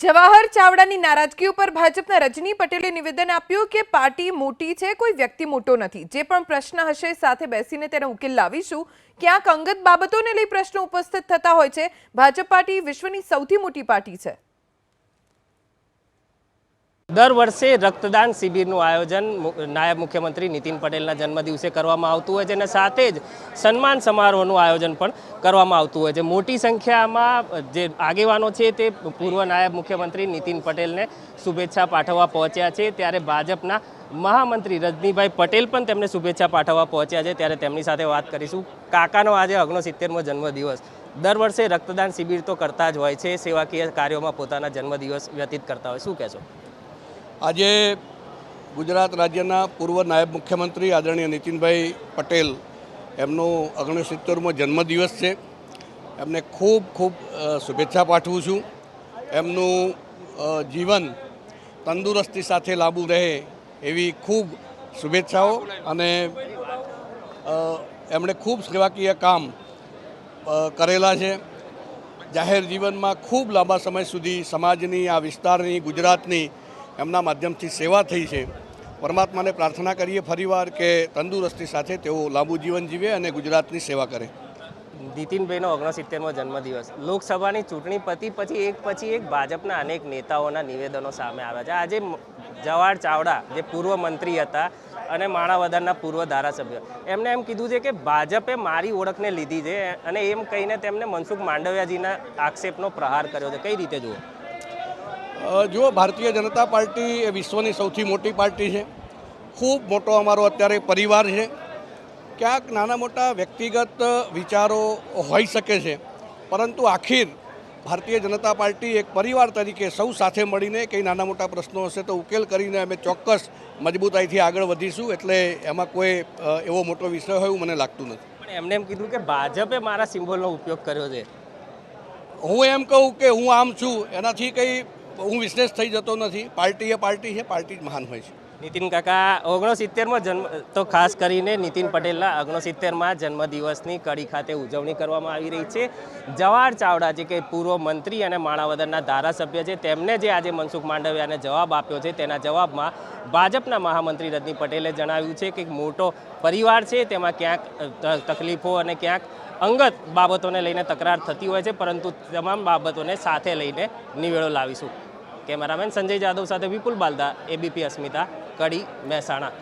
જવાહર ચાવડાની નારાજગી ઉપર ભાજપના રજની પટેલે નિવેદન આપ્યું કે પાર્ટી મોટી છે, કોઈ વ્યક્તિ મોટો નથી. જે પણ પ્રશ્ન હશે, સાથે બેસીને તેનો ઉકેલ લાવીશું. ક્યાંક અંગત બાબતોને લઈ પ્રશ્નો ઉપસ્થિત થતા હોય છે. ભાજપ પાર્ટી વિશ્વની સૌથી મોટી પાર્ટી છે. દર વર્ષે રક્તદાન શિબિરનું આયોજન નાયબ મુખ્યમંત્રી નીતિન પટેલના જન્મદિવસે કરવામાં આવતું હોય છે અને સાથે જ સન્માન સમારોહનું આયોજન પણ કરવામાં આવતું હોય છે. મોટી સંખ્યામાં જે આગેવાનો છે તે પૂર્વ નાયબ મુખ્યમંત્રી નીતિન પટેલને શુભેચ્છા પાઠવવા પહોંચ્યા છે. ત્યારે ભાજપના મહામંત્રી રજનીભાઈ પટેલ પણ તેમને શુભેચ્છા પાઠવવા પહોંચ્યા છે. ત્યારે તેમની સાથે વાત કરીશું. કાકાનો આજે ઓગણસિત્તેરમો જન્મદિવસ. દર વર્ષે રક્તદાન શિબિર તો કરતા જ હોય છે. સેવાકીય કાર્યોમાં પોતાના જન્મદિવસ વ્યતીત કરતા હોય. શું કહેશો? આજે ગુજરાત રાજ્યના પૂર્વ નાયબ મુખ્યમંત્રી આદરણીય નીતિનભાઈ પટેલ એમનો ઓગણસિત્તેરમો જન્મદિવસ છે. એમને ખૂબ ખૂબ શુભેચ્છા પાઠવું છું. એમનું જીવન તંદુરસ્તી સાથે લાંબુ રહે એવી ખૂબ શુભેચ્છાઓ અને એમણે ખૂબ સેવાકીય કામ કરેલા છે. જાહેર જીવનમાં ખૂબ લાંબા સમય સુધી સમાજની, આ વિસ્તારની, ગુજરાતની એમના માધ્યમથી સેવા થઈ છે. પરમાત્માને પ્રાર્થના કરીએ ફરીવાર કે તંદુરસ્તી સાથે તેઓ લાંબુ જીવન જીવે અને ગુજરાતની સેવા કરે. નીતિનભાઈનો ઓગણસિત્તેરમો જન્મદિવસ. લોકસભાની ચૂંટણી પતી પછી એક પછી એક ભાજપના અનેક નેતાઓના નિવેદનો સામે આવ્યા છે. આજે જવાહર ચાવડા, જે પૂર્વ મંત્રી હતા અને માણાવદરના પૂર્વ ધારાસભ્ય, એમને એમ કીધું છે કે ભાજપે મારી ઓળખને લીધી છે અને એમ કહીને તેમને મનસુખ માંડવિયાજીના આક્ષેપનો પ્રહાર કર્યો છે. કઈ રીતે જુઓ? જુઓ ભારતીય જનતા પાર્ટી એ વિશ્વની સૌથી મોટી પાર્ટી છે. ખૂબ મોટો અમારો અત્યારે પરિવાર છે. ક્યાંક નાના મોટા વ્યક્તિગત વિચારો હોઈ શકે છે. પરંતુ આખીર ભારતીય જનતા પાર્ટી એક પરિવાર તરીકે સૌ સાથે મળીને કંઈ નાના મોટા પ્રશ્નો હશે તો ઉકેલ કરીને અમે ચોક્કસ મજબૂતાઈથી આગળ વધીશું. એટલે એમાં કોઈ એવો મોટો વિષય હોય એવું મને લાગતું નથી. પણ એમને એમ કીધું કે ભાજપે મારા સિમ્બોલનો ઉપયોગ કર્યો છે. હું એમ કહું કે હું આમ છું. એનાથી કંઈ હું વિશેષ થઈ જતો નથી. પાર્ટી એ પાર્ટી છે, પાર્ટી જ મહાન હોય છે. નીતિન કાકા, ઓગણસિત્તેરમાં જન્મ, તો ખાસ કરીને નીતિન પટેલના ઓગણસિત્તેરમાં જન્મદિવસની કડી ખાતે ઉજવણી કરવામાં આવી રહી છે. જવાહર ચાવડા જે કે પૂર્વ મંત્રી અને માણાવદરના ધારાસભ્ય છે, તેમને જે આજે મનસુખ માંડવિયાને જવાબ આપ્યો છે, તેના જવાબમાં ભાજપના મહામંત્રી રજની પટેલે જણાવ્યું છે કે મોટો પરિવાર છે, તેમાં ક્યાંક તકલીફો અને ક્યાંક અંગત બાબતોને લઈને તકરાર થતી હોય છે, પરંતુ તમામ બાબતોને સાથે લઈને નિવેડો લાવીશું. કેમેરામેન સંજય જાદવ સાથે વિપુલ બાલદા એબીપી અસ્મિતા કડી મહેસાણા.